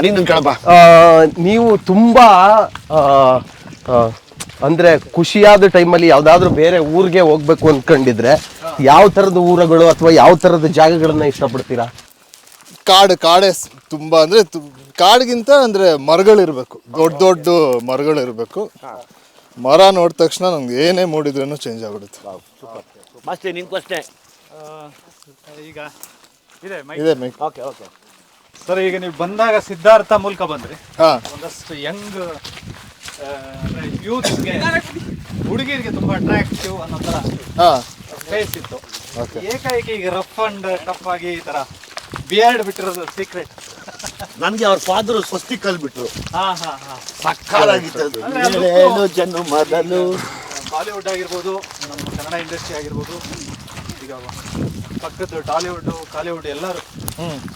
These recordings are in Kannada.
ನೀನು ನೀವು ತುಂಬಾ ಅಂದ್ರೆ ಖುಷಿಯಾದ ಟೈಮಲ್ಲಿ ಯಾವ್ದಾದ್ರು ಬೇರೆ ಊರಿಗೆ ಹೋಗ್ಬೇಕು ಅನ್ಕೊಂಡಿದ್ರೆ ಯಾವ ತರದ ಊರುಗಳು ಅಥವಾ ಯಾವ ತರದ ಜಾಗಗಳನ್ನ ಇಷ್ಟಪಡ್ತೀರಾ? ಕಾಡು ಕಾಡೇ ಸ್- ತುಂಬಾ ಅಂದ್ರೆ ತು- ಕಾಡ್ಗಿಂತ ಅಂದ್ರೆ ಮರಗಳಿರ್ಬೇಕು. ದೊಡ್ಡ ದೊಡ್ಡ ಮರಗಳಿರ್ಬೇಕು. ಮರ ನೋಡಿದ ತಕ್ಷಣ ನಮ್ಗೆ ಏನೇ ಮೂಡಿದ್ರೂ ಚೇಂಜ್ ಆಗ್ಬಿಡುತ್ತೆ. ಮಸ್ತಿ ಈಗ. ಇದೆ ಮೈಕ್ ಇದೆ ಮೈ ಓಕೆ ಓಕೆ ಸರ್ ಈಗ ನೀವು ಬಂದಾಗ ಸಿದ್ಧಾರ್ಥ ಮೂಲಕ ಬಂದ್ರಿ. ಹಾ. ಒಂದಷ್ಟು ಯಂಗ್ ಯೂತ್ ಹುಡುಗಿರಿಗೆ ತುಂಬಾ ಅಟ್ರಾಕ್ಟಿವ್ ಅನ್ನೋ ತರ ಹಾ. ಫೇಸ್ ಇತ್ತು. ಏಕಾಏಕಿ ಈಗ ರಫ್ ಅಂಡ್ ಟಫ್ ಆಗಿ ಈ ತರ ಬಿಯರ್ಡ್ ಬಿಟ್ಟಿರೋದು ಸೀಕ್ರೆಟ್ ನನಗೆ ಅವ್ರ ಫಾದರ್ ಸ್ವಸ್ತಿ ಕಲ್ಬಿಟ್ರು. ಹಾ ಹಾ ಹಾ. ಸಕ್ಕದಾಗಿತ್ತು ಅದು. ಅಂದ್ರೆ ಅದು ಏಳೇಳು ಜನ ಮೊದಲು. ಬಾಲಿವುಡ್ ಆಗಿರ್ಬೋದು ನಮ್ಮ ಕನ್ನಡ ಇಂಡಸ್ಟ್ರಿ ಆಗಿರ್ಬೋದು. ಈಗ ಪಕ್ಕದ ಟಾಲಿವುಡ್ ಕಾಲಿವುಡ್ ಎಲ್ಲರೂ.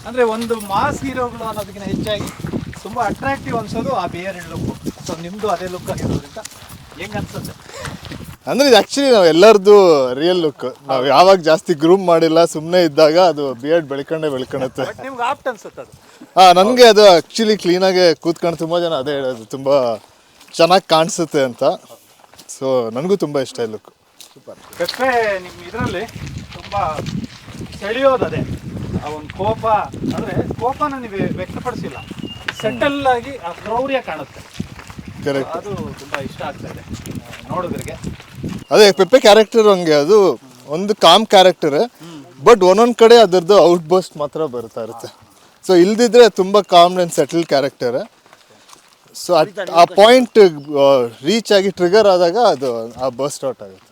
ಅಂದ್ರೆ ಒಂದು ಮಾಸ್ ಹೀರೋಗಳು ಅನ್ನೋದಕ್ಕಿಂತ ಹೆಚ್ಚಾಗಿ ತುಂಬಾ ಅಟ್ರಾಕ್ಟಿವ್ ಅನ್ಸೋದು ಆ ಬಿಯರ್ ಲುಕ್ ಸೊ ನಿಮ್ದು ಅದೇ ಲುಕ್ ಆಗಿರೋದ್ರಿಂದ ಹೆಂಗ ಅನ್ಸುತ್ತೆ? ಅಂದ್ರೆ ಇದು ಆಕ್ಚುಲಿ ನಾವು ಎಲ್ಲರದ್ದು ರಿಯಲ್ ಲುಕ್ ನಾವು ಯಾವಾಗ ಜಾಸ್ತಿ ಗ್ರೂಮ್ ಮಾಡಿಲ್ಲ ಸುಮ್ಮನೆ ಇದ್ದಾಗ ಅದು ಬಿಯರ್ಡ್ ಬೆಳ್ಕೊಂಡೆ ಬೆಳ್ಕೊಳುತ್ತೆ ಬಟ್ ನಿಮ್ಗೆ ಆಪ್ಟ್ ಅನ್ಸುತ್ತೆ ಅದು. ಹಾ ನನಗೆ ಅದು ಆಕ್ಚುಲಿ ಕ್ಲೀನಾಗೆ ಕೂತ್ಕೊಂಡು ತುಂಬ ಜನ ಅದೇ ಹೇಳೋದು ತುಂಬ ಚೆನ್ನಾಗಿ ಕಾಣಿಸುತ್ತೆ ಅಂತ. ಸೊ ನನಗೂ ತುಂಬ ಇಷ್ಟ ಈ ಲುಕ್ ಕಪ್ಪೆ ನಿಮ್ಮ ಇದರಲ್ಲಿ ತುಂಬಾ ಸೆಳೆಯೋದದೆ. ಅದೇ ಆ ಒಂದು ಕೋಪ ಅಂದರೆ ಕೋಪನ ನೀವು ವ್ಯಕ್ತಪಡಿಸಿಲ್ಲ. ಸೆಟಲ್ ಆಗಿ ಆ ಕ್ರೌರ್ಯ ಕಾಣುತ್ತೆ. ಅದು ತುಂಬಾ ಇಷ್ಟ ಆಗ್ತಾ ಇದೆ. ನೋಡೋದ್ರಿಗೆ ಅದೇ ಪೆಪ್ಪೆ ಕ್ಯಾರೆಕ್ಟರ್ ಹಂಗೆ ಅದು ಒಂದು ಕಾಮ್ ಕ್ಯಾರೆಕ್ಟರ್ ಬಟ್ ಒಂದೊಂದು ಕಡೆ ಅದರದ್ದು ಔಟ್ ಬಸ್ಟ್ ಮಾತ್ರ ಬರ್ತಾ ಇರುತ್ತೆ. ಸೊ ಇಲ್ದಿದ್ರೆ ತುಂಬ calm and settle character so ಆ ಪಾಯಿಂಟ್ ರೀಚ್ ಆಗಿ ಟ್ರಿಗರ್ ಆದಾಗ ಅದು ಆ ಬಸ್ಟ್ ಔಟ್ ಆಗುತ್ತೆ.